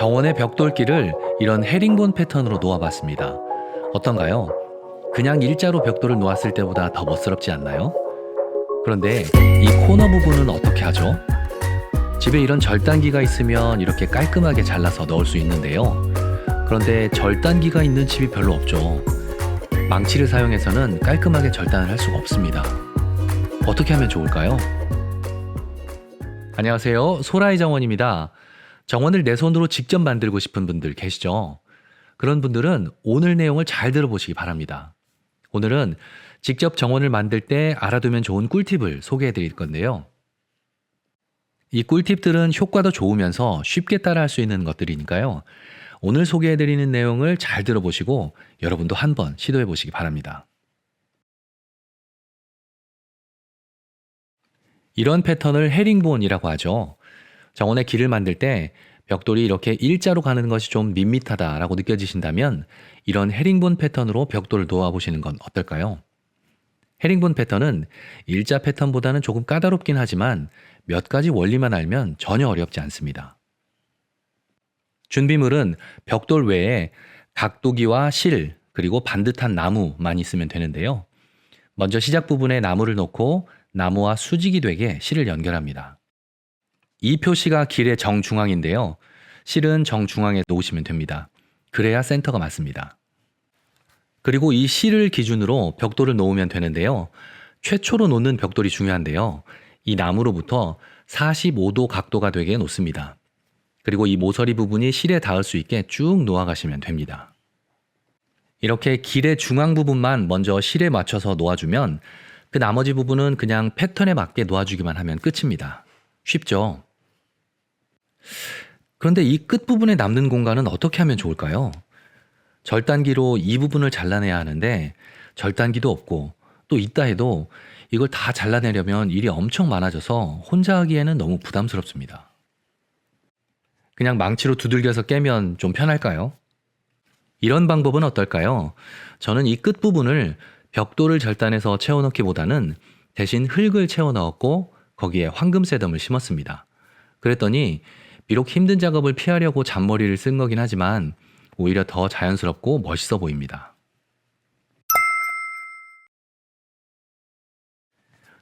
정원의 벽돌기를 이런 헤링본 패턴으로 놓아봤습니다. 어떤가요? 그냥 일자로 벽돌을 놓았을 때보다 더 멋스럽지 않나요? 그런데 이 코너 부분은 어떻게 하죠? 집에 이런 절단기가 있으면 이렇게 깔끔하게 잘라서 넣을 수 있는데요. 그런데 절단기가 있는 집이 별로 없죠. 망치를 사용해서는 깔끔하게 절단을 할 수가 없습니다. 어떻게 하면 좋을까요? 안녕하세요. 소라이 정원입니다. 정원을 내 손으로 직접 만들고 싶은 분들 계시죠? 그런 분들은 오늘 내용을 잘 들어보시기 바랍니다. 오늘은 직접 정원을 만들 때 알아두면 좋은 꿀팁을 소개해 드릴 건데요. 이 꿀팁들은 효과도 좋으면서 쉽게 따라할 수 있는 것들이니까요. 오늘 소개해 드리는 내용을 잘 들어보시고 여러분도 한번 시도해 보시기 바랍니다. 이런 패턴을 헤링본이라고 하죠. 정원의 길을 만들 때 벽돌이 이렇게 일자로 가는 것이 좀 밋밋하다라고 느껴지신다면 이런 헤링본 패턴으로 벽돌을 놓아 보시는 건 어떨까요? 헤링본 패턴은 일자 패턴보다는 조금 까다롭긴 하지만 몇 가지 원리만 알면 전혀 어렵지 않습니다. 준비물은 벽돌 외에 각도기와 실, 그리고 반듯한 나무만 있으면 되는데요. 먼저 시작 부분에 나무를 놓고 나무와 수직이 되게 실을 연결합니다. 이 표시가 길의 정중앙인데요. 실은 정중앙에 놓으시면 됩니다. 그래야 센터가 맞습니다. 그리고 이 실을 기준으로 벽돌을 놓으면 되는데요. 최초로 놓는 벽돌이 중요한데요. 이 나무로부터 45도 각도가 되게 놓습니다. 그리고 이 모서리 부분이 실에 닿을 수 있게 쭉 놓아가시면 됩니다. 이렇게 길의 중앙 부분만 먼저 실에 맞춰서 놓아주면 그 나머지 부분은 그냥 패턴에 맞게 놓아주기만 하면 끝입니다. 쉽죠? 그런데 이 끝부분에 남는 공간은 어떻게 하면 좋을까요? 절단기로 이 부분을 잘라내야 하는데 절단기도 없고 또 있다 해도 이걸 다 잘라내려면 일이 엄청 많아져서 혼자 하기에는 너무 부담스럽습니다. 그냥 망치로 두들겨서 깨면 좀 편할까요? 이런 방법은 어떨까요? 저는 이 끝부분을 벽돌을 절단해서 채워넣기보다는 대신 흙을 채워 넣었고 거기에 황금새덤을 심었습니다. 그랬더니 비록 힘든 작업을 피하려고 잔머리를 쓴 거긴 하지만 오히려 더 자연스럽고 멋있어 보입니다.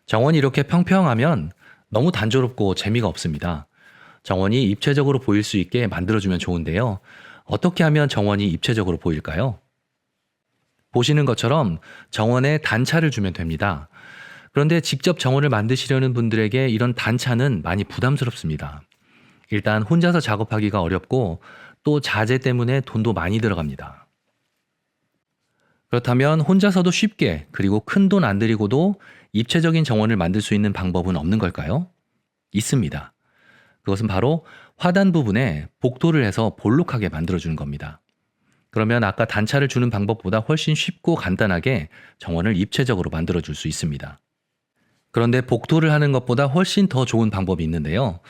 정원이 이렇게 평평하면 너무 단조롭고 재미가 없습니다. 정원이 입체적으로 보일 수 있게 만들어주면 좋은데요. 어떻게 하면 정원이 입체적으로 보일까요? 보시는 것처럼 정원에 단차를 주면 됩니다. 그런데 직접 정원을 만드시려는 분들에게 이런 단차는 많이 부담스럽습니다. 일단 혼자서 작업하기가 어렵고 또 자재 때문에 돈도 많이 들어갑니다. 그렇다면 혼자서도 쉽게 그리고 큰 돈 안 들이고도 입체적인 정원을 만들 수 있는 방법은 없는 걸까요? 있습니다. 그것은 바로 화단 부분에 복도를 해서 볼록하게 만들어주는 겁니다. 그러면 아까 단차를 주는 방법보다 훨씬 쉽고 간단하게 정원을 입체적으로 만들어줄 수 있습니다. 그런데 복도를 하는 것보다 훨씬 더 좋은 방법이 있는데요.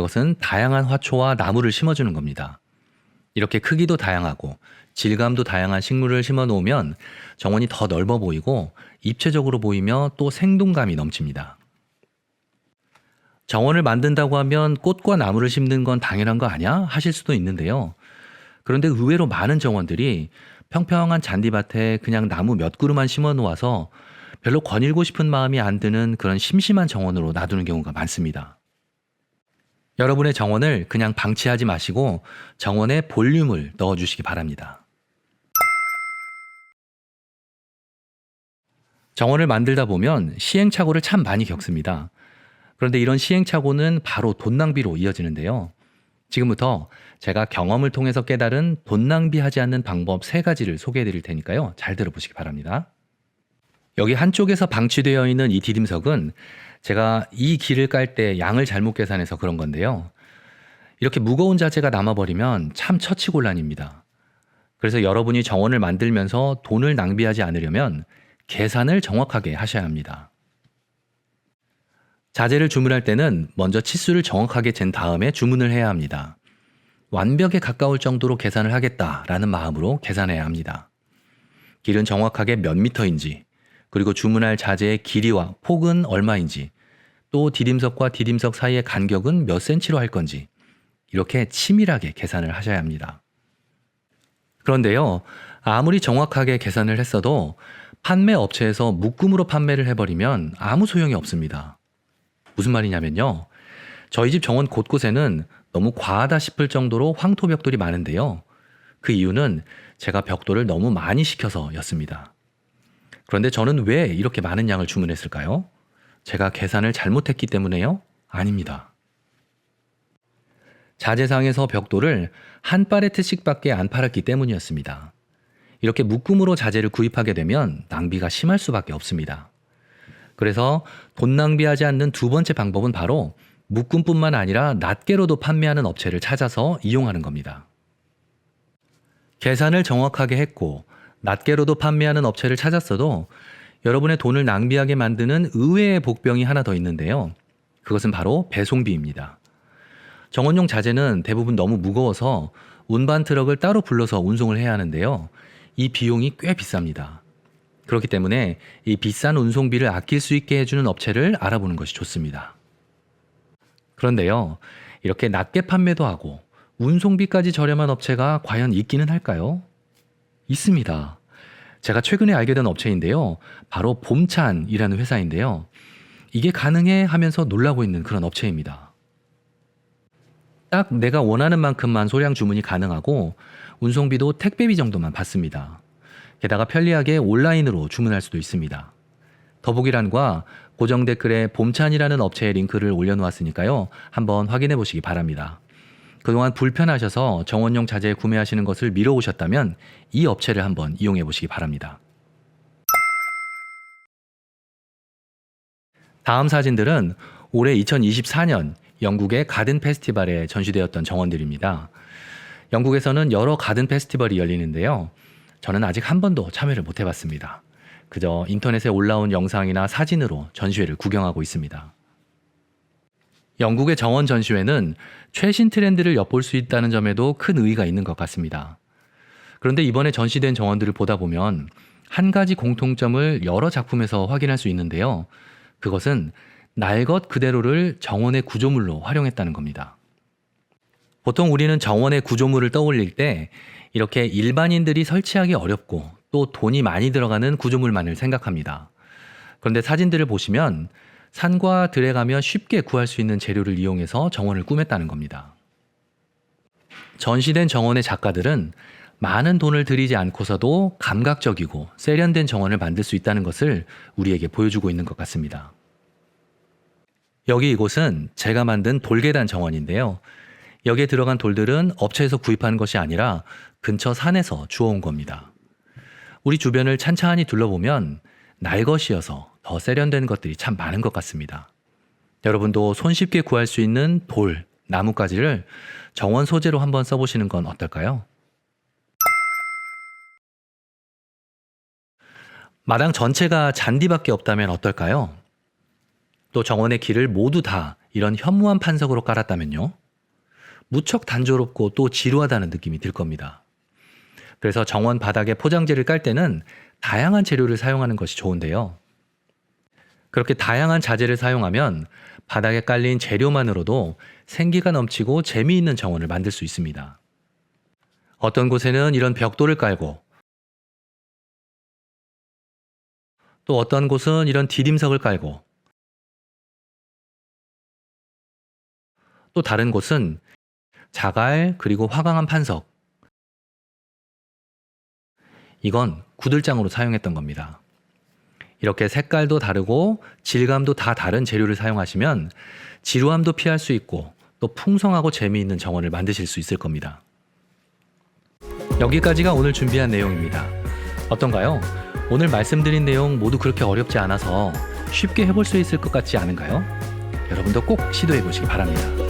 그것은 다양한 화초와 나무를 심어주는 겁니다. 이렇게 크기도 다양하고 질감도 다양한 식물을 심어 놓으면 정원이 더 넓어 보이고 입체적으로 보이며 또 생동감이 넘칩니다. 정원을 만든다고 하면 꽃과 나무를 심는 건 당연한 거 아니야? 하실 수도 있는데요. 그런데 의외로 많은 정원들이 평평한 잔디밭에 그냥 나무 몇 그루만 심어 놓아서 별로 거닐고 싶은 마음이 안 드는 그런 심심한 정원으로 놔두는 경우가 많습니다. 여러분의 정원을 그냥 방치하지 마시고 정원에 볼륨을 넣어 주시기 바랍니다. 정원을 만들다 보면 시행착오를 참 많이 겪습니다. 그런데 이런 시행착오는 바로 돈 낭비로 이어지는데요. 지금부터 제가 경험을 통해서 깨달은 돈 낭비하지 않는 방법 세 가지를 소개해 드릴 테니까요. 잘 들어보시기 바랍니다. 여기 한쪽에서 방치되어 있는 이 디딤석은 제가 이 길을 깔 때 양을 잘못 계산해서 그런 건데요. 이렇게 무거운 자재가 남아버리면 참 처치곤란입니다. 그래서 여러분이 정원을 만들면서 돈을 낭비하지 않으려면 계산을 정확하게 하셔야 합니다. 자재를 주문할 때는 먼저 치수를 정확하게 잰 다음에 주문을 해야 합니다. 완벽에 가까울 정도로 계산을 하겠다라는 마음으로 계산해야 합니다. 길은 정확하게 몇 미터인지, 그리고 주문할 자재의 길이와 폭은 얼마인지, 또 디딤석과 디딤석 사이의 간격은 몇 센치로 할 건지, 이렇게 치밀하게 계산을 하셔야 합니다. 그런데요, 아무리 정확하게 계산을 했어도 판매 업체에서 묶음으로 판매를 해버리면 아무 소용이 없습니다. 무슨 말이냐면요. 저희 집 정원 곳곳에는 너무 과하다 싶을 정도로 황토 벽돌이 많은데요. 그 이유는 제가 벽돌을 너무 많이 시켜서였습니다. 그런데 저는 왜 이렇게 많은 양을 주문했을까요? 제가 계산을 잘못했기 때문에요? 아닙니다. 자재상에서 벽돌을 한 팔레트씩밖에 안 팔았기 때문이었습니다. 이렇게 묶음으로 자재를 구입하게 되면 낭비가 심할 수밖에 없습니다. 그래서 돈 낭비하지 않는 두 번째 방법은 바로 묶음뿐만 아니라 낱개로도 판매하는 업체를 찾아서 이용하는 겁니다. 계산을 정확하게 했고 낱개로도 판매하는 업체를 찾았어도 여러분의 돈을 낭비하게 만드는 의외의 복병이 하나 더 있는데요. 그것은 바로 배송비입니다. 정원용 자재는 대부분 너무 무거워서 운반 트럭을 따로 불러서 운송을 해야 하는데요. 이 비용이 꽤 비쌉니다. 그렇기 때문에 이 비싼 운송비를 아낄 수 있게 해주는 업체를 알아보는 것이 좋습니다. 그런데요, 이렇게 낮게 판매도 하고 운송비까지 저렴한 업체가 과연 있기는 할까요? 있습니다. 제가 최근에 알게 된 업체인데요. 바로 봄찬이라는 회사인데요. 이게 가능해 하면서 놀라고 있는 그런 업체입니다. 딱 내가 원하는 만큼만 소량 주문이 가능하고 운송비도 택배비 정도만 받습니다. 게다가 편리하게 온라인으로 주문할 수도 있습니다. 더보기란과 고정 댓글에 봄찬이라는 업체의 링크를 올려놓았으니까요. 한번 확인해 보시기 바랍니다. 그동안 불편하셔서 정원용 자재 구매하시는 것을 미뤄오셨다면 이 업체를 한번 이용해 보시기 바랍니다. 다음 사진들은 올해 2024년 영국의 가든 페스티벌에 전시되었던 정원들입니다. 영국에서는 여러 가든 페스티벌이 열리는데요. 저는 아직 한 번도 참여를 못 해봤습니다. 그저 인터넷에 올라온 영상이나 사진으로 전시회를 구경하고 있습니다. 영국의 정원 전시회는 최신 트렌드를 엿볼 수 있다는 점에도 큰 의의가 있는 것 같습니다. 그런데 이번에 전시된 정원들을 보다 보면 한 가지 공통점을 여러 작품에서 확인할 수 있는데요. 그것은 날 것 그대로를 정원의 구조물로 활용했다는 겁니다. 보통 우리는 정원의 구조물을 떠올릴 때 이렇게 일반인들이 설치하기 어렵고 또 돈이 많이 들어가는 구조물만을 생각합니다. 그런데 사진들을 보시면 산과 들에 가면 쉽게 구할 수 있는 재료를 이용해서 정원을 꾸몄다는 겁니다. 전시된 정원의 작가들은 많은 돈을 들이지 않고서도 감각적이고 세련된 정원을 만들 수 있다는 것을 우리에게 보여주고 있는 것 같습니다. 여기 이곳은 제가 만든 돌계단 정원인데요. 여기에 들어간 돌들은 업체에서 구입한 것이 아니라 근처 산에서 주워온 겁니다. 우리 주변을 찬찬히 둘러보면 날것이어서 더 세련된 것들이 참 많은 것 같습니다. 여러분도 손쉽게 구할 수 있는 돌, 나뭇가지를 정원 소재로 한번 써보시는 건 어떨까요? 마당 전체가 잔디밖에 없다면 어떨까요? 또 정원의 길을 모두 다 이런 현무암 판석으로 깔았다면요? 무척 단조롭고 또 지루하다는 느낌이 들 겁니다. 그래서 정원 바닥에 포장재를 깔 때는 다양한 재료를 사용하는 것이 좋은데요. 그렇게 다양한 자재를 사용하면 바닥에 깔린 재료만으로도 생기가 넘치고 재미있는 정원을 만들 수 있습니다. 어떤 곳에는 이런 벽돌을 깔고 또 어떤 곳은 이런 디딤석을 깔고 또 다른 곳은 자갈 그리고 화강암 판석 이건 구들장으로 사용했던 겁니다. 이렇게 색깔도 다르고 질감도 다 다른 재료를 사용하시면 지루함도 피할 수 있고 또 풍성하고 재미있는 정원을 만드실 수 있을 겁니다. 여기까지가 오늘 준비한 내용입니다. 어떤가요? 오늘 말씀드린 내용 모두 그렇게 어렵지 않아서 쉽게 해볼 수 있을 것 같지 않은가요? 여러분도 꼭 시도해 보시기 바랍니다.